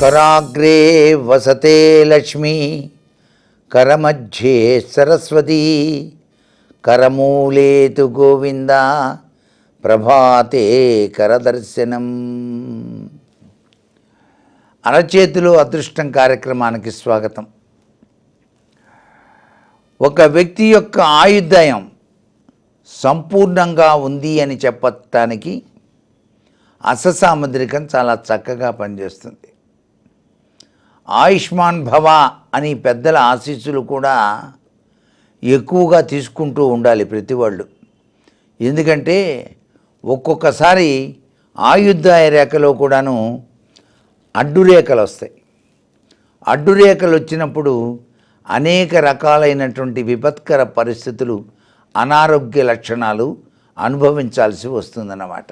కరాగ్రే వసతే లక్ష్మి కరమధ్యే సరస్వతి కరమూలేతు గోవింద ప్రభాతే కరదర్శనం. అరచేతులు అదృష్టం కార్యక్రమానికి స్వాగతం. ఒక వ్యక్తి యొక్క ఆయుధయం సంపూర్ణంగా ఉంది అని చెప్పటానికి అససామద్రికం చాలా చక్కగా పనిచేస్తుంది. ఆయుష్మాన్ భవ అని పెద్దల ఆశీస్సులు కూడా ఎక్కువగా తీసుకుంటూ ఉండాలి ప్రతి వాళ్ళు ఎందుకంటే ఒక్కొక్కసారి ఆయుద్ధాయ రేఖలో కూడాను అడ్డురేఖలు వస్తాయి. అడ్డురేఖలు వచ్చినప్పుడు అనేక రకాలైనటువంటి విపత్కర పరిస్థితులు అనారోగ్య లక్షణాలు అనుభవించాల్సి వస్తుందన్నమాట.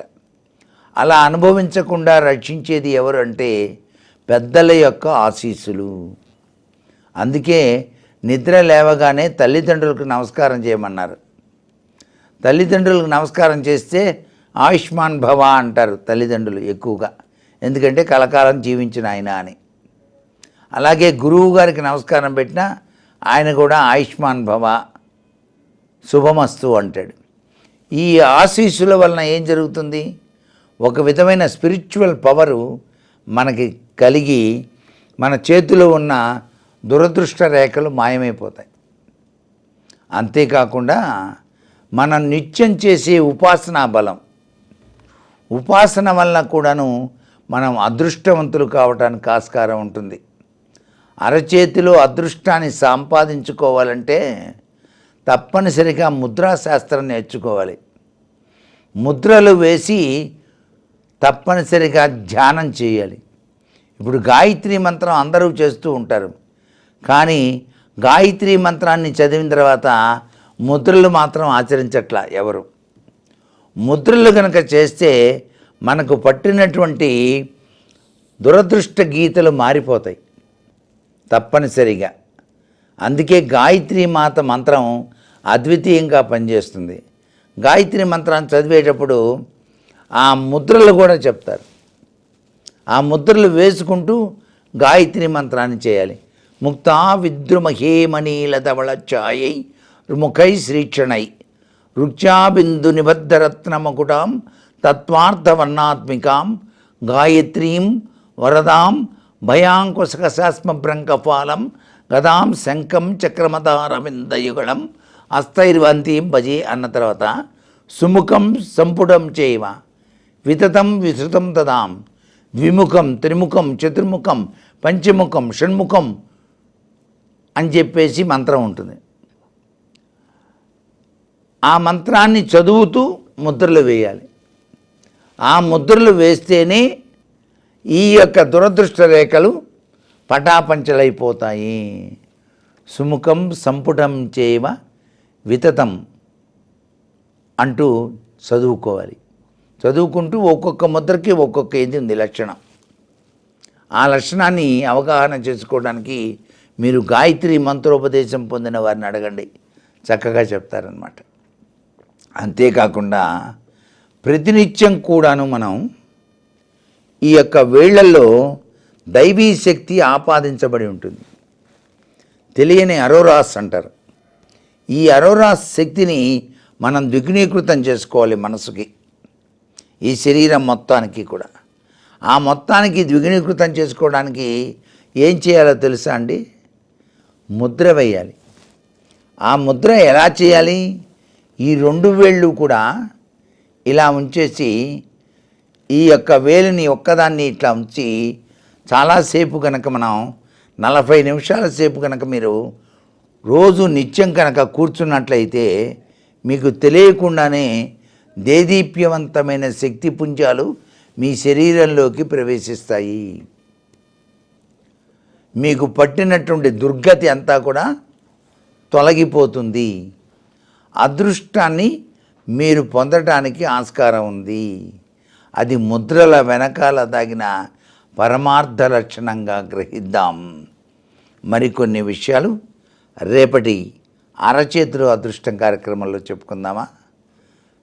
అలా అనుభవించకుండా రక్షించేది ఎవరు అంటే పెద్దల యొక్క ఆశీస్సులు. అందుకే నిద్ర లేవగానే తల్లిదండ్రులకు నమస్కారం చేయమన్నారు. తల్లిదండ్రులకు నమస్కారం చేస్తే ఆయుష్మాన్ భవ అంటారు తల్లిదండ్రులు ఎక్కువగా. ఎందుకంటే కలకాలం జీవించిన ఆయన అని. అలాగే గురువు గారికి నమస్కారం పెట్టినా ఆయన కూడా ఆయుష్మాన్ భవ శుభమస్తు అంటాడు. ఈ ఆశీస్సుల వలన ఏం జరుగుతుంది? ఒక విధమైన స్పిరిచువల్ పవరు మనకి కలిగి మన చేతిలో ఉన్న దురదృష్ట రేఖలు మాయమైపోతాయి. అంతేకాకుండా మనం నిత్యం చేసే ఉపాసనా బలం ఉపాసన వలన కూడాను మనం అదృష్టవంతులు కావటానికి ఆస్కారం ఉంటుంది. అరచేతిలో అదృష్టాన్ని సంపాదించుకోవాలంటే తప్పనిసరిగా ముద్రాశాస్త్రం నేర్చుకోవాలి. ముద్రలు వేసి తప్పనిసరిగా ధ్యానం చేయాలి. ఇప్పుడు గాయత్రి మంత్రం అందరూ చేస్తూ ఉంటారు. కానీ గాయత్రి మంత్రాన్ని చదివిన తర్వాత ముద్రలు మాత్రం ఆచరించట్లా ఎవరు. ముద్రలు కనుక చేస్తే మనకు పట్టినటువంటి దురదృష్ట గీతలు మారిపోతాయి. తప్పనిసరిగా. అందుకే గాయత్రి మాత మంత్రం అద్వితీయంగా పనిచేస్తుంది. గాయత్రి మంత్రాన్ని చదివేటప్పుడు ఆ ముద్రలు కూడా చెప్తారు. ఆ ముద్రలు వేసుకుంటూ గాయత్రి మంత్రాన్ని చేయాలి. ముక్తా విద్రుమహేమణీల ధవళ ఛాయై ముఖై శ్రీక్షణై. రుక్షాబిందు నిబద్ధరత్నమకుటాం తత్వార్థవర్ణాత్మికాం గాయత్రీం వరదాం భయాంకుశకశాస్మభ్రంకఫాలం గదాం శంఖం చక్రమతారవిందయుగళం అస్థైర్వంతీం భజే అన్న తర్వాత సుముఖం సంపుటం చేయవ వితతం విసృతం తదాం. ద్విముఖం త్రిముఖం చతుర్ముఖం పంచముఖం షణ్ముఖం అని చెప్పేసి మంత్రం ఉంటుంది. ఆ మంత్రాన్ని చదువుతూ ముద్రలు వేయాలి. ఆ ముద్రలు వేస్తేనే ఈ యొక్క దురదృష్ట రేఖలు పటాపంచలైపోతాయి. సుముఖం సంపుటం చేయవ వితతం అంటూ చదువుకోవాలి. చదువుకుంటూ ఒక్కొక్క ముద్రకి ఒక్కొక్క ఇది ఉంది లక్షణం. ఆ లక్షణాన్ని అవగాహన చేసుకోవడానికి మీరు గాయత్రి మంత్రోపదేశం పొందిన వారిని అడగండి. చక్కగా చెప్తారనమాట అంతేకాకుండా ప్రతినిత్యం కూడాను మనం ఈ యొక్క వేళ్ళలో దైవీ శక్తి ఆపాదించబడి ఉంటుంది. తెలియని అరోరాస్ అంటారు. ఈ అరోరాస్ శక్తిని మనం ద్విగ్నీకృతం చేసుకోవాలి మనసుకి. ఈ శరీరం మొత్తానికి కూడా. ఆ మొత్తానికి ద్విగుణీకృతం చేసుకోవడానికి ఏం చేయాలో తెలుసా అండి? ముద్ర వేయాలి. ఆ ముద్ర ఎలా చేయాలి? ఈ రెండు వేళ్ళు కూడా ఇలా ఉంచేసి ఈ యొక్క వేలుని ఒక్కదాన్ని ఇట్లా ఉంచి చాలాసేపు కనుక మనం నలభై నిమిషాల సేపు కనుక మీరు రోజు నిత్యం కనుక కూర్చున్నట్లయితే మీకు తెలియకుండానే దేదీప్యవంతమైన శక్తి పుంజాలు మీ శరీరంలోకి ప్రవేశిస్తాయి. మీకు పట్టినటువంటి దుర్గతి అంతా కూడా తొలగిపోతుంది. అదృష్టాన్ని మీరు పొందటానికి ఆస్కారం ఉంది. అది ముద్రల వెనకాల దాగిన పరమార్థ లక్షణంగా గ్రహిద్దాం. మరికొన్ని విషయాలు రేపటి అరచేతులు అదృష్టం కార్యక్రమంలో చెప్పుకుందామా?